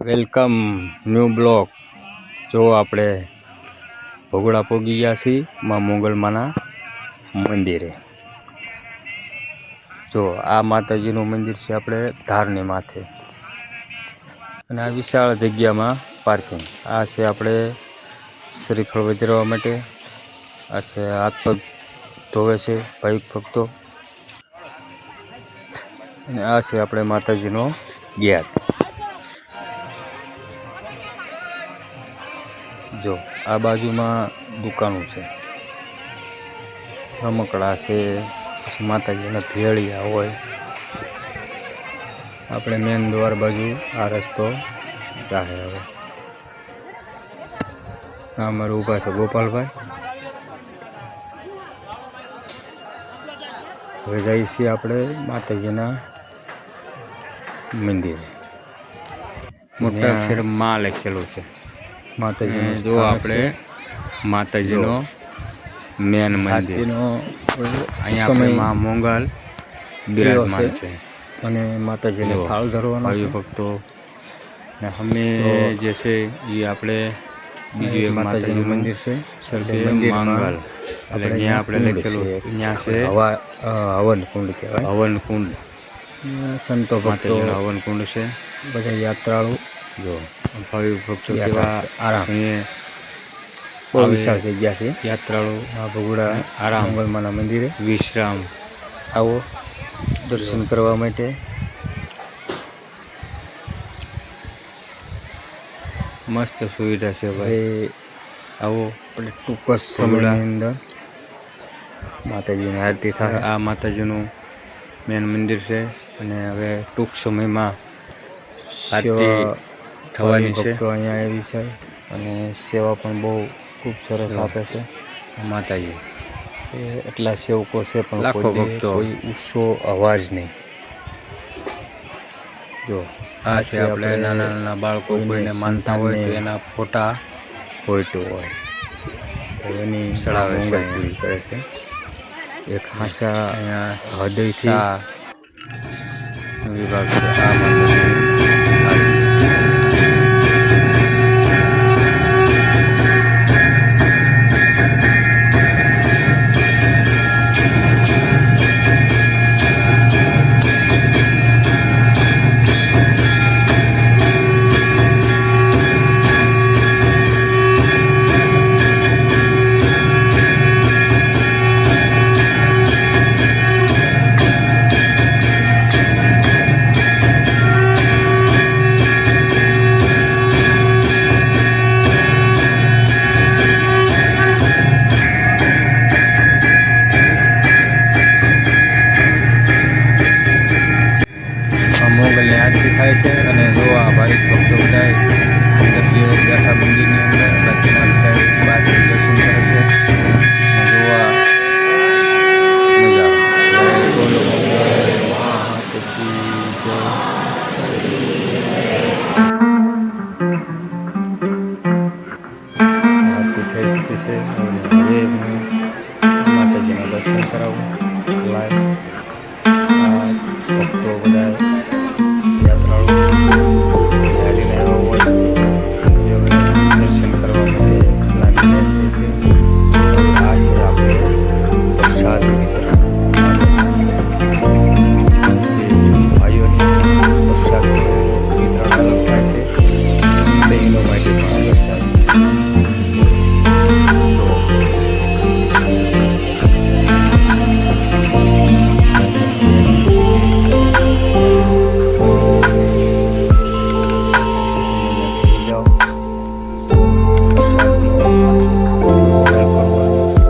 Welcome, new block. જો આપણે ભોગડા પોગી ગયા છીએ માં મોગલમાના મંદિરે. જો, આ માતાજીનું મંદિર છે આપણે ધારની માથે. અને આ વિશાળ જગ્યામાં પાર્કિંગ. આ છે આપણે શ્રીફળ વધારવા માટે. આ છે હાથ પગ ધોવે છે ભાઈ ભક્તો. અને આ છે આપણે માતાજીનો ગેટ. જો, આ બાજુમાં દુકાનો છે. રમકડા છે, પછી માતાજીના ભેળિયા હોય. આપણે મેન દ્વાર બાજુ આ રસ્તો જાહે હવે. આ અમારે ઊભા છે ગોપાલભાઈ. હવે જઈએ છીએ આપણે માતાજીના મંદિરે. મોટા અક્ષરમાં લખેલું છે. માતાજીનું જો આપણે માતાજીનો મેન મંદિર. અહીંયા આપણે મા મોંગલ બિરાજમાન છે અને માતાજીને થાળ ધરવાનો ભાઈ ભક્તો ને અમે જે છે એ આપણે બીજું એક માતાજીનું મંદિર છે. સરદે મંગલ. એટલે ત્યાં આપણે લખેલું ત્યાં છે હવન કુંડ કહેવાય. હવન કુંડ સંતો ભક્તો હવન કુંડ છે. બધા યાત્રાળુ. જો ભાવિ ભક્તો કેવા આરામ. બહુ વિશાળ જગ્યા છે. યાત્રાળુ આ ભગુડા આરામ. મંદિરે. વિશ્રામ. આવો દર્શન કરવા માટે. મસ્ત સુવિધા છે ભાઈ. આવો આપણે ટૂંક જ સમયની અંદર માતાજીની આરતી થાય. આ માતાજીનું મેન મંદિર છે અને હવે ટૂંક સમયમાં આરતી થવાની છે. અહીંયા આવી છે અને સેવા પણ બહુ ખૂબ સરસ આપે છે. માતાજી. એટલા સેવકો છે પણ લાખો ભક્તો. કોઈ ઊંચો અવાજ નહીં. જો આ છે આપણે નાના નાના બાળકો કોઈને માનતા હોય તો એના ફોટા ફોટો હોય. તો એની છે. પૂરી કરે છે. એક હાંસા અહીંયા હૃદયથી વિભાગ છે. આ થાય છે અને જો આ ભાવિક ભક્તો બધા દર્દીઓ મંદિરની અંદર બાકીના બધા બહારથી દર્શન કરે છે. જોવા મજા બોલો માતાજીના દર્શન કરાવું. લાઈવ. ભક્તો બધા